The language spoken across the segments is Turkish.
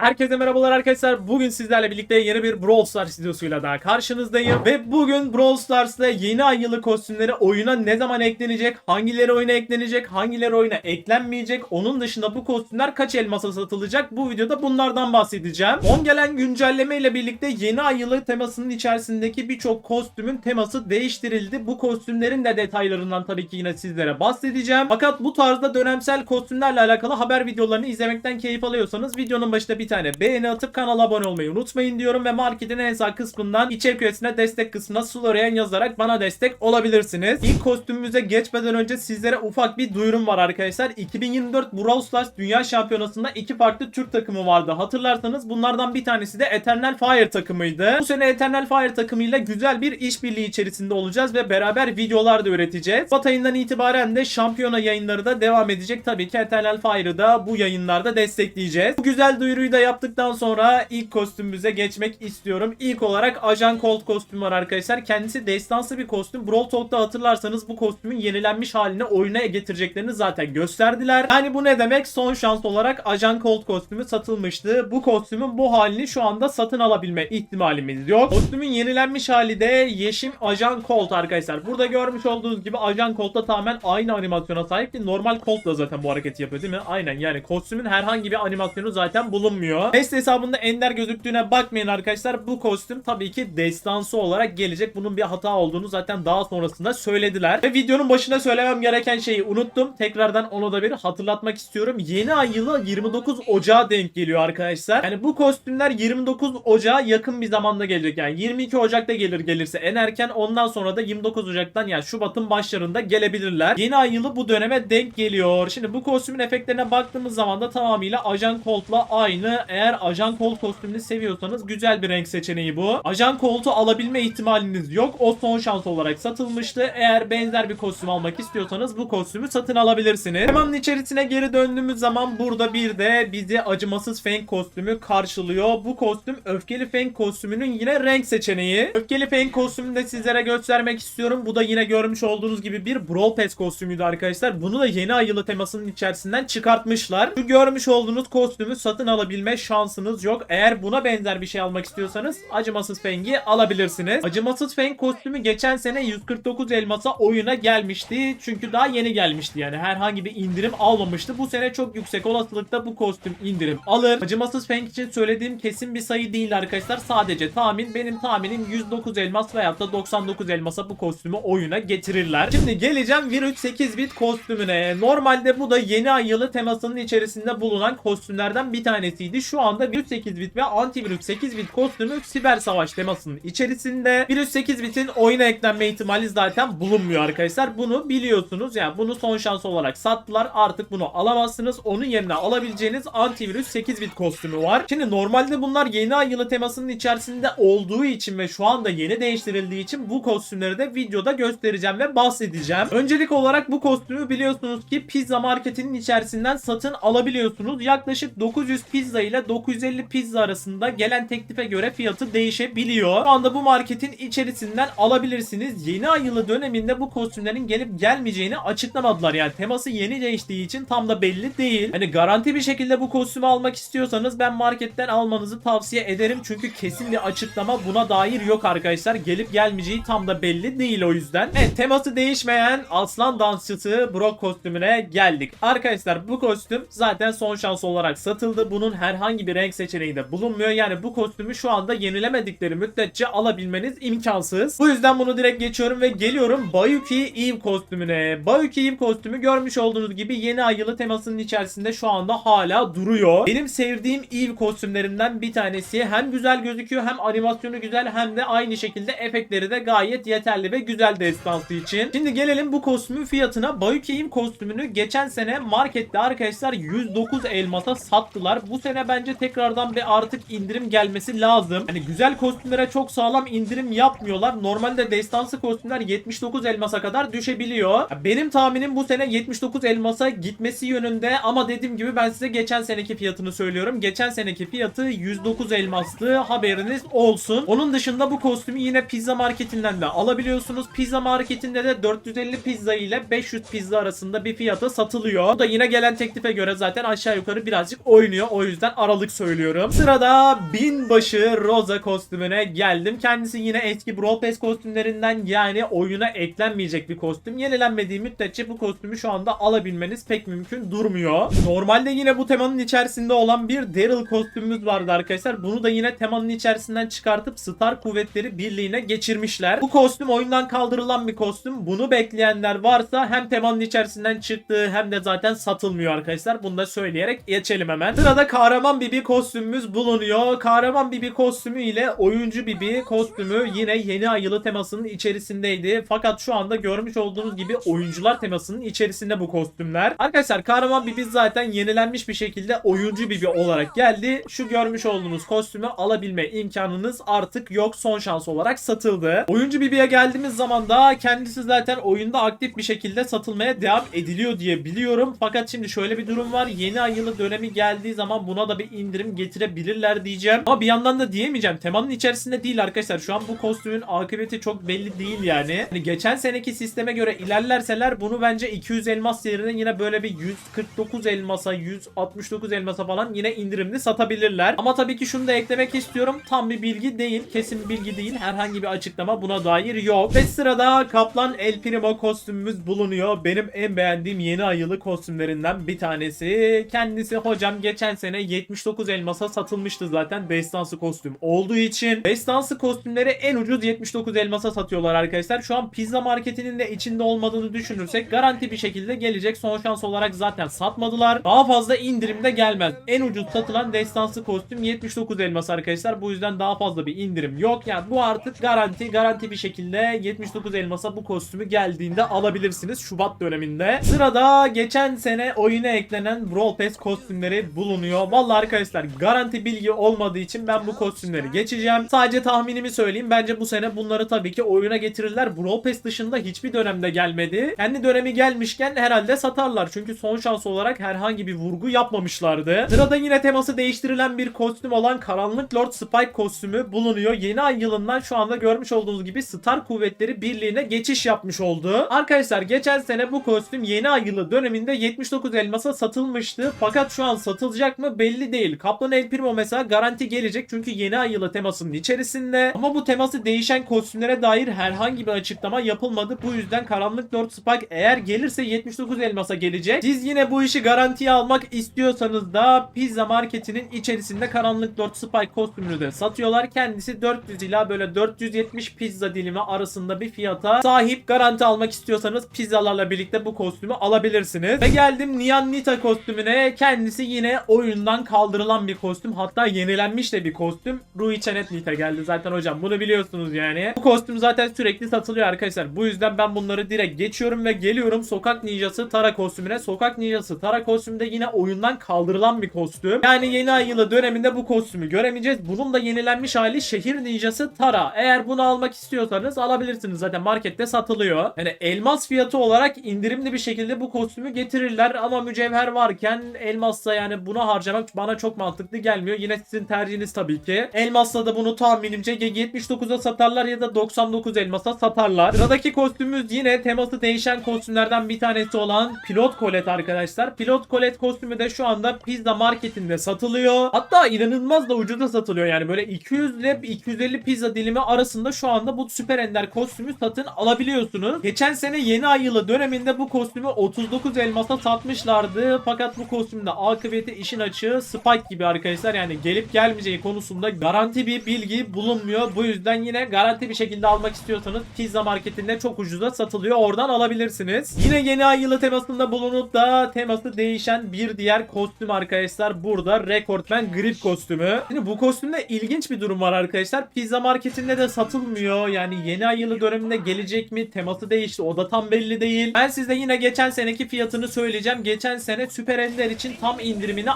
Herkese merhabalar arkadaşlar. Bugün sizlerle birlikte yeni bir Brawl Stars videosuyla daha karşınızdayım. Ve bugün Brawl Stars'ta yeni ay yılı kostümleri oyuna ne zaman eklenecek, hangileri oyuna eklenecek, hangileri oyuna eklenmeyecek, onun dışında bu kostümler kaç elmasa satılacak bu videoda bunlardan bahsedeceğim. Son gelen güncelleme ile birlikte yeni ay yılı temasının içerisindeki birçok kostümün teması değiştirildi. Bu kostümlerin de detaylarından tabii ki yine sizlere bahsedeceğim. Fakat bu tarzda dönemsel kostümlerle alakalı haber videolarını izlemekten keyif alıyorsanız videonun başında bir tane beğeni atıp kanala abone olmayı unutmayın diyorum ve marketin en sağ kısmından içerik üyesine destek kısmına Slorian yazarak bana destek olabilirsiniz. İlk kostümümüze geçmeden önce sizlere ufak bir duyurum var arkadaşlar. 2024 Brawl Stars Dünya Şampiyonası'nda iki farklı Türk takımı vardı. Hatırlarsanız bunlardan bir tanesi de Eternal Fire takımıydı. Bu sene Eternal Fire takımıyla güzel bir işbirliği içerisinde olacağız ve beraber videolar da üreteceğiz. Şubat ayından itibaren de şampiyona yayınları da devam edecek. Tabii ki Eternal Fire'ı da bu yayınlarda destekleyeceğiz. Bu güzel duyuruyu da yaptıktan sonra ilk kostümümüze geçmek istiyorum. İlk olarak Ajan Colt kostümü var arkadaşlar. Kendisi destansı bir kostüm. Brawl Talk'ta hatırlarsanız bu kostümün yenilenmiş halini oyuna getireceklerini zaten gösterdiler. Yani bu ne demek? Son şans olarak Ajan Colt kostümü satılmıştı. Bu kostümün bu halini şu anda satın alabilme ihtimalimiz yok. Kostümün yenilenmiş hali de Yeşim Ajan Colt arkadaşlar. Burada görmüş olduğunuz gibi Ajan Colt'ta tamamen aynı animasyona sahip ki normal Colt da zaten bu hareketi yapıyor değil mi? Aynen yani kostümün herhangi bir animasyonu zaten bulunmuyor. Test hesabında ender gözüktüğüne bakmayın arkadaşlar. Bu kostüm tabii ki destansı olarak gelecek. Bunun bir hata olduğunu zaten daha sonrasında söylediler. Ve videonun başına söylemem gereken şeyi unuttum. Tekrardan onu da bir hatırlatmak istiyorum. Yeni ay yılı 29 Ocağı denk geliyor arkadaşlar. Yani bu kostümler 29 Ocağı yakın bir zamanda gelecek. Yani 22 Ocak'ta gelir gelirse en erken. Ondan sonra da 29 Ocak'tan yani Şubat'ın başlarında gelebilirler. Yeni ay yılı bu döneme denk geliyor. Şimdi bu kostümün efektlerine baktığımız zaman da tamamıyla Ajan Colt'la aynı. Eğer Ajan Colt kostümünü seviyorsanız güzel bir renk seçeneği bu. Ajan Colt'u alabilme ihtimaliniz yok. O son şans olarak satılmıştı. Eğer benzer bir kostüm almak istiyorsanız bu kostümü satın alabilirsiniz. Temanın içerisine geri döndüğümüz zaman burada bir de bizi acımasız Fang kostümü karşılıyor. Bu kostüm öfkeli Fang kostümünün yine renk seçeneği. Öfkeli Fang kostümünü de sizlere göstermek istiyorum. Bu da yine görmüş olduğunuz gibi bir Brawl Pass kostümüydü arkadaşlar. Bunu da yeni ay yılı temasının içerisinden çıkartmışlar. Şu görmüş olduğunuz kostümü satın alabilme şansınız yok. Eğer buna benzer bir şey almak istiyorsanız Acımasız Fang'i alabilirsiniz. Acımasız Fang kostümü geçen sene 149 elmasa oyuna gelmişti. Çünkü daha yeni gelmişti yani herhangi bir indirim almamıştı. Bu sene çok yüksek olasılıkla bu kostüm indirim alır. Acımasız Fang için söylediğim kesin bir sayı değil arkadaşlar. Sadece tahmin. Benim tahminim 109 elmas veyahut da 99 elmasa bu kostümü oyuna getirirler. Şimdi geleceğim Virüt 8 bit kostümüne. Normalde bu da yeni ay yılı temasının içerisinde bulunan kostümlerden bir tanesiydi. Şu anda Virüt 8 bit ve Antivirüs 8 bit kostümü siber savaş temasının içerisinde. Virüs 8 bitin oyuna eklenme ihtimali zaten bulunmuyor arkadaşlar. Bunu biliyorsunuz. Yani bunu son şans olarak sattılar. Artık bunu alamazsınız. Onun yerine alabileceğiniz antivirüs 8 bit kostümü var. Şimdi normalde bunlar yeni ay yılı temasının içerisinde olduğu için ve şu anda yeni değiştirildiği için bu kostümleri de videoda göstereceğim ve bahsedeceğim. Öncelik olarak bu kostümü biliyorsunuz ki pizza marketinin içerisinden satın alabiliyorsunuz. Yaklaşık 900 pizza ile 950 pizza arasında gelen teklife göre fiyatı değişebiliyor. Şu anda bu marketin içerisinden alabilirsiniz. Yeni ay yılı döneminde bu kostümlerin gelip gelmeyeceğini açıklamadılar. Yani teması yeni değiştiği için tam da belli değil. Hani garanti bir şekilde bu kostümü almak istiyorsanız ben marketten almanızı tavsiye ederim. Çünkü kesin bir açıklama buna dair yok arkadaşlar. Gelip gelmeyeceği tam da belli değil o yüzden. Evet teması değişmeyen aslan dansçısı Brock kostümüne geldik. Arkadaşlar bu kostüm zaten son şans olarak satıldı. Bunun herhangi bir renk seçeneği de bulunmuyor. Yani bu kostümü şu anda yenilemedikleri müddetçe alabilmeniz imkansız. Bu yüzden bunu direkt geçiyorum ve geliyorum Bayuki Eve kostümüne. Bayuki Eve kostümü görmüş olduğunuz gibi yeni ay yılı temasının içerisinde şu anda hala duruyor. Benim sevdiğim Eve kostümlerinden bir tanesi. Hem güzel gözüküyor hem animasyonu güzel hem de aynı şekilde efektleri de gayet yeterli ve güzel destansı için. Şimdi gelelim bu kostümün fiyatına. Bayuki Eve kostümünü geçen sene markette arkadaşlar 109 elmasa sattılar. Bu sene bence tekrardan bir artık indirim gelmesi lazım. Hani güzel kostümlere çok sağlam indirim yapmıyorlar. Normalde destansı kostümler 79 elmasa kadar düşebiliyor. Benim tahminim bu sene 79 elmasa gitmesi yönünde ama dediğim gibi ben size geçen seneki fiyatını söylüyorum. Geçen seneki fiyatı 109 elmastı. Haberiniz olsun. Onun dışında bu kostümü yine pizza marketinden de alabiliyorsunuz. Pizza marketinde de 450 pizza ile 500 pizza arasında bir fiyata satılıyor. Bu da yine gelen teklife göre zaten aşağı yukarı birazcık oynuyor. O yüzden yüzden aralık söylüyorum. Sırada binbaşı Rosa kostümüne geldim. Kendisi yine eski Brawl Pass kostümlerinden yani oyuna eklenmeyecek bir kostüm. Yenilenmediği müddetçe bu kostümü şu anda alabilmeniz pek mümkün durmuyor. Normalde yine bu temanın içerisinde olan bir Daryl kostümümüz vardı arkadaşlar. Bunu da yine temanın içerisinden çıkartıp Star Kuvvetleri Birliği'ne geçirmişler. Bu kostüm oyundan kaldırılan bir kostüm. Bunu bekleyenler varsa hem temanın içerisinden çıktığı hem de zaten satılmıyor arkadaşlar. Bunu da söyleyerek geçelim hemen. Sırada kahraman Bibi kostümümüz bulunuyor. Kahraman Bibi kostümü ile oyuncu Bibi kostümü yine yeni ay yılı temasının içerisindeydi. Fakat şu anda görmüş olduğunuz gibi oyuncular temasının içerisinde bu kostümler. Arkadaşlar kahraman Bibi zaten yenilenmiş bir şekilde oyuncu Bibi olarak geldi. Şu görmüş olduğunuz kostümü alabilme imkanınız artık yok. Son şans olarak satıldı. Oyuncu Bibi'ye geldiğimiz zaman da kendisi zaten oyunda aktif bir şekilde satılmaya devam ediliyor diye biliyorum. Fakat şimdi şöyle bir durum var. Yeni ay yılı dönemi geldiği zaman buna da bir indirim getirebilirler diyeceğim. Ama bir yandan da diyemeyeceğim. Temanın içerisinde değil arkadaşlar. Şu an bu kostümün akıbeti çok belli değil yani. Hani geçen seneki sisteme göre ilerlerseler bunu bence 200 elmas yerine yine böyle bir 149 elmasa, 169 elmasa falan yine indirimli satabilirler. Ama tabii ki şunu da eklemek istiyorum. Tam bir bilgi değil, kesin bilgi değil. Herhangi bir açıklama buna dair yok. Ve sırada Kaplan El Primo kostümümüz bulunuyor. Benim en beğendiğim yeni ayılı kostümlerinden bir tanesi. Kendisi hocam geçen sene 79 elmasa satılmıştı zaten destansı kostüm olduğu için. Destansı kostümleri en ucuz 79 elmasa satıyorlar arkadaşlar. Şu an pizza marketinin de içinde olmadığını düşünürsek garanti bir şekilde gelecek. Son şans olarak zaten satmadılar. Daha fazla indirimde gelmez. En ucuz satılan destansı kostüm 79 elmas arkadaşlar. Bu yüzden daha fazla bir indirim yok. Yani bu artık garanti garanti bir şekilde 79 elmasa bu kostümü geldiğinde alabilirsiniz Şubat döneminde. Sırada geçen sene oyuna eklenen Brawl Pass kostümleri bulunuyor. Vallahi arkadaşlar garanti bilgi olmadığı için ben bu kostümleri geçeceğim. Sadece tahminimi söyleyeyim. Bence bu sene bunları tabii ki oyuna getirirler. Brawl Pass dışında hiçbir dönemde gelmedi. Kendi dönemi gelmişken herhalde satarlar. Çünkü son şans olarak herhangi bir vurgu yapmamışlardı. Sırada yine teması değiştirilen bir kostüm olan Karanlık Lord Spike kostümü bulunuyor. Yeni ay yılından şu anda görmüş olduğunuz gibi Star Kuvvetleri Birliği'ne geçiş yapmış oldu. Arkadaşlar geçen sene bu kostüm yeni ay yılı döneminde 79 elmasa satılmıştı. Fakat şu an satılacak mı belli değil. Kaplan El Primo mesela garanti gelecek çünkü yeni ay yılı temasının içerisinde. Ama bu teması değişen kostümlere dair herhangi bir açıklama yapılmadı. Bu yüzden Karanlık Lord Spike eğer gelirse 79 elmasa gelecek. Siz yine bu işi garantiye almak istiyorsanız da pizza marketinin içerisinde Karanlık Lord Spike kostümünü de satıyorlar. Kendisi 400 ila böyle 470 pizza dilimi arasında bir fiyata sahip. Garanti almak istiyorsanız pizzalarla birlikte bu kostümü alabilirsiniz. Ve geldim Nyan Nita kostümüne. Kendisi yine oyundan kaldırılan bir kostüm. Hatta yenilenmiş de bir kostüm. Rui Chenet Nita geldi zaten hocam. Bunu biliyorsunuz yani. Bu kostüm zaten sürekli satılıyor arkadaşlar. Bu yüzden ben bunları direkt geçiyorum ve geliyorum Sokak Ninjası Tara kostümüne. Sokak Ninjası Tara kostümü de yine oyundan kaldırılan bir kostüm. Yani yeni ay yılı döneminde bu kostümü göremeyeceğiz. Bunun da yenilenmiş hali Şehir Ninjası Tara. Eğer bunu almak istiyorsanız alabilirsiniz. Zaten markette satılıyor. Yani elmas fiyatı olarak indirimli bir şekilde bu kostümü getirirler ama mücevher varken elmasla yani buna harcamak bana çok mantıklı gelmiyor. Yine sizin tercihiniz tabii ki. Elmasla da bunu tahminimce ya 79'a satarlar ya da 99 elmasa satarlar. Sıradaki kostümümüz yine teması değişen kostümlerden bir tanesi olan Pilot Colette arkadaşlar. Pilot Colette kostümü de şu anda pizza marketinde satılıyor. Hatta inanılmaz da ucuza satılıyor yani böyle 200 ile 250 pizza dilimi arasında şu anda bu süper ender kostümü satın alabiliyorsunuz. Geçen sene yeni ay yılı döneminde bu kostümü 39 elmasa satmışlardı. Fakat bu kostümde akıbeti işin açığı Spike gibi arkadaşlar. Yani gelip gelmeyeceği konusunda garanti bir bilgi bulunmuyor. Bu yüzden yine garanti bir şekilde almak istiyorsanız pizza marketinde çok ucuza satılıyor. Oradan alabilirsiniz. Yine yeni ay yılı temasında bulunup da teması değişen bir diğer kostüm arkadaşlar. Burada Recordman Grip kostümü. Şimdi bu kostümde ilginç bir durum var arkadaşlar. Pizza marketinde de satılmıyor. Yani yeni ay yılı döneminde gelecek mi? Teması değişti. O da tam belli değil. Ben size yine geçen seneki fiyatını söyleyeceğim. Geçen sene Süper Ender için tam indirimini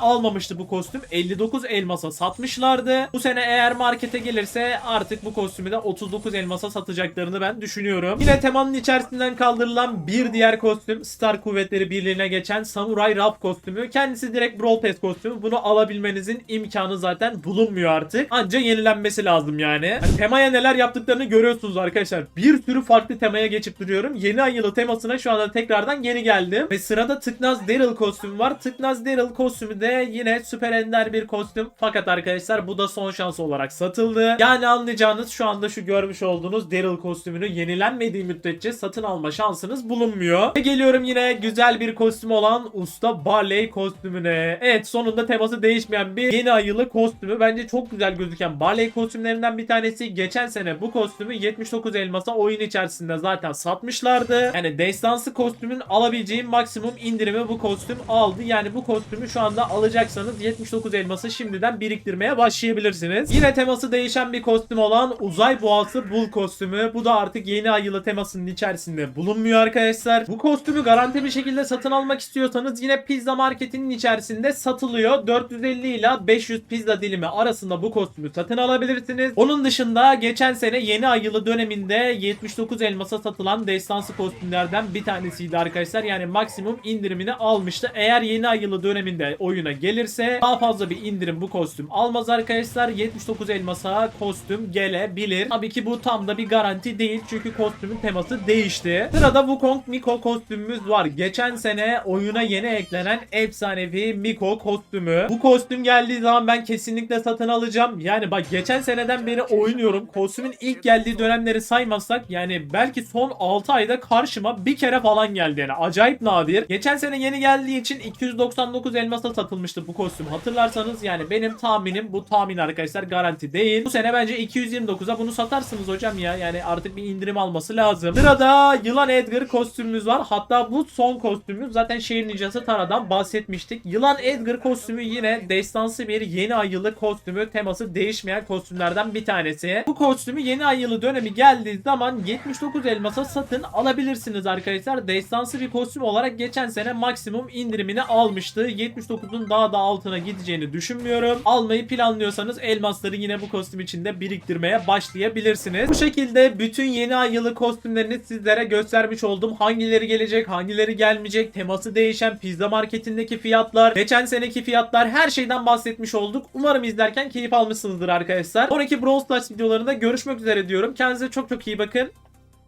almamıştı bu kostüm. 59 elmasa satmışlardı. Bu sene eğer markete gelirse artık bu kostümü de 39 elmasa satacaklarını ben düşünüyorum. Yine temanın içerisinden kaldırılan bir diğer kostüm Star Kuvvetleri Birliği'ne geçen Samurai Rap kostümü. Kendisi direkt Brawl Pass kostümü. Bunu alabilmenizin imkanı zaten bulunmuyor artık. Anca yenilenmesi lazım yani. Hani temaya neler yaptıklarını görüyorsunuz arkadaşlar. Bir sürü farklı temaya geçip duruyorum. Yeni ay yılı temasına şu anda tekrardan geri geldim. Ve sırada Tıknaz Daryl kostümü var. Tıknaz Daryl kostümü de yine yine süper ender bir kostüm. Fakat arkadaşlar bu da son şans olarak satıldı. Yani anlayacağınız şu anda şu görmüş olduğunuz Daryl kostümünü yenilenmediği müddetçe satın alma şansınız bulunmuyor. Ve geliyorum yine güzel bir kostüm olan Usta Barley kostümüne. Evet sonunda teması değişmeyen bir yeni ayılı kostümü. Bence çok güzel gözüken Barley kostümlerinden bir tanesi. Geçen sene bu kostümü 79 elmasa oyun içerisinde zaten satmışlardı. Yani destansı kostümün alabileceği maksimum indirimi bu kostüm aldı. Yani bu kostümü şu anda alacaksanız 79 elması şimdiden biriktirmeye başlayabilirsiniz. Yine teması değişen bir kostüm olan uzay boğası bul kostümü. Bu da artık yeni ay yılı temasının içerisinde bulunmuyor arkadaşlar. Bu kostümü garanti bir şekilde satın almak istiyorsanız yine pizza marketinin içerisinde satılıyor. 450 ile 500 pizza dilimi arasında bu kostümü satın alabilirsiniz. Onun dışında geçen sene yeni ay yılı döneminde 79 elmasa satılan destansı kostümlerden bir tanesiydi arkadaşlar. Yani maksimum indirimini almıştı. Eğer yeni ay yılı döneminde oyuna gelirse daha fazla bir indirim bu kostüm almaz arkadaşlar. 79 elmasa kostüm gelebilir. Tabii ki bu tam da bir garanti değil. Çünkü kostümün teması değişti. Sırada Wukong Miko kostümümüz var. Geçen sene oyuna yeni eklenen efsanevi Miko kostümü. Bu kostüm geldiği zaman ben kesinlikle satın alacağım. Yani bak geçen seneden beri oynuyorum. Kostümün ilk geldiği dönemleri saymazsak yani belki son 6 ayda karşıma bir kere falan geldi yani. Acayip nadir. Geçen sene yeni geldiği için 299 elmasa satılmıştı bu kostüm. Hatırlarsanız yani benim tahminim bu tahmin arkadaşlar garanti değil. Bu sene bence 229'a bunu satarsınız hocam ya. Yani artık bir indirim alması lazım. Sırada Yılan Edgar kostümümüz var. Hatta bu son kostümümüz zaten şehir ninjası Tara'dan bahsetmiştik. Yılan Edgar kostümü yine destansı bir yeni ay yılı kostümü. Teması değişmeyen kostümlerden bir tanesi. Bu kostümü yeni ay yılı dönemi geldiği zaman 79 elmasa satın alabilirsiniz arkadaşlar. Destansı bir kostüm olarak geçen sene maksimum indirimini almıştı. 79'un daha da altına gideceğini düşünmüyorum. Almayı planlıyorsanız elmasları yine bu kostüm içinde biriktirmeye başlayabilirsiniz. Bu şekilde bütün yeni ay yılı kostümlerini sizlere göstermiş oldum. Hangileri gelecek, hangileri gelmeyecek, teması değişen pizza marketindeki fiyatlar, geçen seneki fiyatlar her şeyden bahsetmiş olduk. Umarım izlerken keyif almışsınızdır arkadaşlar. Sonraki Brawl Stars videolarında görüşmek üzere diyorum. Kendinize çok çok iyi bakın.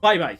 Bay bay.